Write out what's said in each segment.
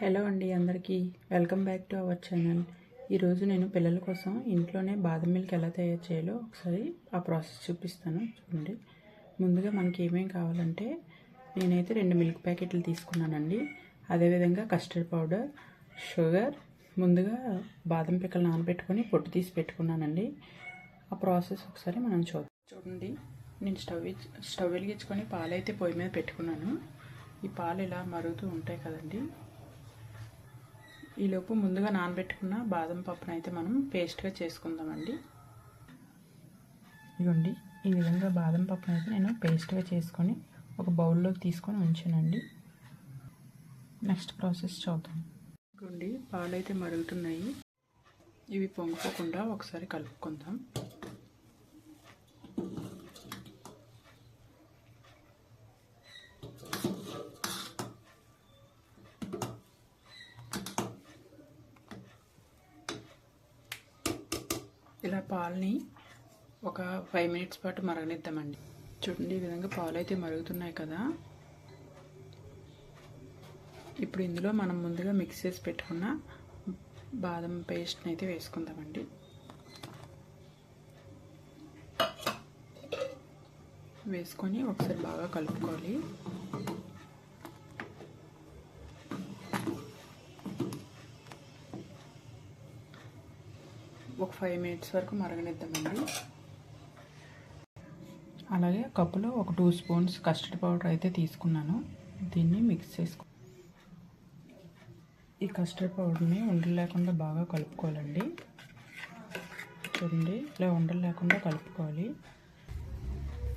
Hello అండి అందరికీ. Welcome back to our channel. ఈరోజు నేను పిల్లల కోసం ఇంట్లోనే బాదం మిల్క్ ఎలా తయారు చేయాలో ఒకసారి ఆ ప్రాసెస్ చూపిస్తాను. చూడండి. ముందుగా మనకి ఏమేమి కావాలంటే నేనైతే రెండు మిల్క్ ప్యాకెట్లు తీసుకున్నానండి. అదేవిధంగా కస్టర్డ్ పౌడర్ షుగర్ ముందుగా బాదం పిక్కలు నానబెట్టుకొని పొట్టు తీసి పెట్టుకున్నానండి. ఆ ప్రాసెస్ ఒకసారి మనం చూద్దాం చూడండి. నేను స్టవ్ స్టవ్ వెలిగించుకొని పాలైతే పొయ్యి మీద పెట్టుకున్నాను. ఈ పాలు ఇలా మరుగుతూ ఉంటాయి కదండి. ఈలోపు ముందుగా నానబెట్టుకున్న బాదం పప్పును అయితే మనం పేస్ట్గా చేసుకుందామండి. ఇదిగోండి ఈ విధంగా బాదం పప్పును అయితే నేను పేస్ట్గా చేసుకొని ఒక బౌల్లోకి తీసుకొని ఉంచానండి. నెక్స్ట్ ప్రాసెస్ చూద్దాం. ఇదిగోండి పాలు అయితే మరుగుతున్నాయి. ఇవి పొంగిపోకుండా ఒకసారి కలుపుకుందాం. ఇలా పాలని ఒక ఫైవ్ మినిట్స్ పాటు మరగనిద్దామండి. చూడండి ఈ విధంగా పాలు అయితే మరుగుతున్నాయి కదా. ఇప్పుడు ఇందులో మనం ముందుగా మిక్స్ చేసి పెట్టుకున్న బాదం పేస్ట్ని అయితే వేసుకుందామండి. వేసుకొని ఒకసారి బాగా కలుపుకోవాలి. ఒక ఫైవ్ మినిట్స్ వరకు మరగనిద్దామండి. అలాగే కప్పులో ఒక టూ స్పూన్స్ కస్టర్డ్ పౌడర్ అయితే తీసుకున్నాను. దీన్ని మిక్స్ చేసుకో ఈ కస్టర్డ్ పౌడర్ని ఉండలు లేకుండా బాగా కలుపుకోవాలండి. చూడండి ఇలా ఉండలు లేకుండా కలుపుకోవాలి.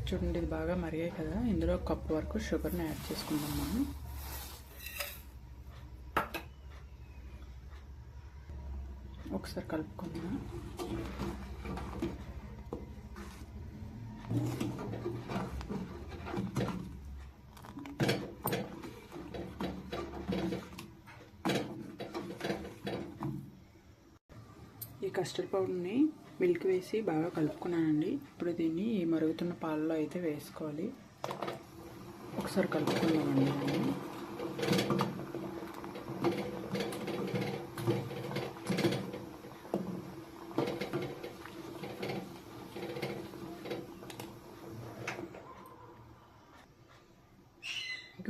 చూడండి ఇది బాగా మరిగాయి కదా. ఇందులో కప్పు వరకు షుగర్ని యాడ్ చేసుకుందాం మనం. ఒకసారి కలుపుకుందాం. ఈ కస్టర్డ్ పౌడర్ని మిల్క్ వేసి బాగా కలుపుకున్నానండి. ఇప్పుడు దీన్ని ఈ మరుగుతున్న పాలలో అయితే వేసుకోవాలి. ఒకసారి కలుపుకుందామండి.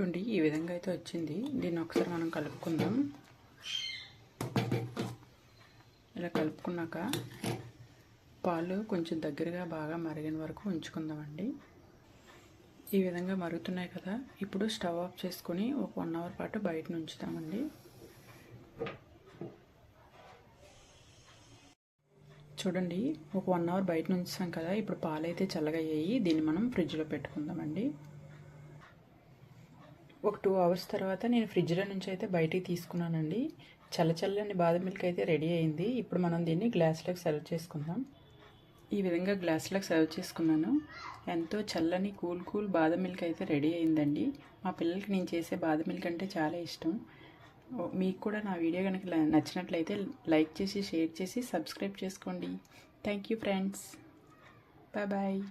చూడండి ఈ విధంగా అయితే వచ్చింది. దీన్ని ఒకసారి మనం కలుపుకుందాం. ఇలా కలుపుకున్నాక పాలు కొంచెం దగ్గరగా బాగా మరిగిన వరకు ఉంచుకుందామండి. ఈ విధంగా మరుగుతున్నాయి కదా. ఇప్పుడు స్టవ్ ఆఫ్ చేసుకొని ఒక వన్ అవర్ పాటు బయట ఉంచుతామండి. చూడండి ఒక వన్ అవర్ బయట ఉంచుతాం కదా. ఇప్పుడు పాలు అయితే చల్లగయ్యాయి. దీన్ని మనం ఫ్రిడ్జ్లో పెట్టుకుందామండి. ఒక టూ అవర్స్ తర్వాత నేను ఫ్రిడ్జ్లో నుంచి అయితే బయటికి తీసుకున్నానండి. చల్ల చల్లని బాదం మిల్క్ అయితే రెడీ అయింది. ఇప్పుడు మనం దీన్ని గ్లాస్లోకి సర్వ్ చేసుకుందాం. ఈ విధంగా గ్లాస్లోకి సర్వ్ చేసుకున్నాను. ఎంతో చల్లని కూల్ కూల్ బాదం మిల్క్ అయితే రెడీ అయిందండి. మా పిల్లలకి నేను చేసే బాదం మిల్క్ అంటే చాలా ఇష్టం. మీకు కూడా నా వీడియో కనుక నచ్చినట్లయితే లైక్ చేసి షేర్ చేసి సబ్స్క్రైబ్ చేసుకోండి. Thank you friends bye bye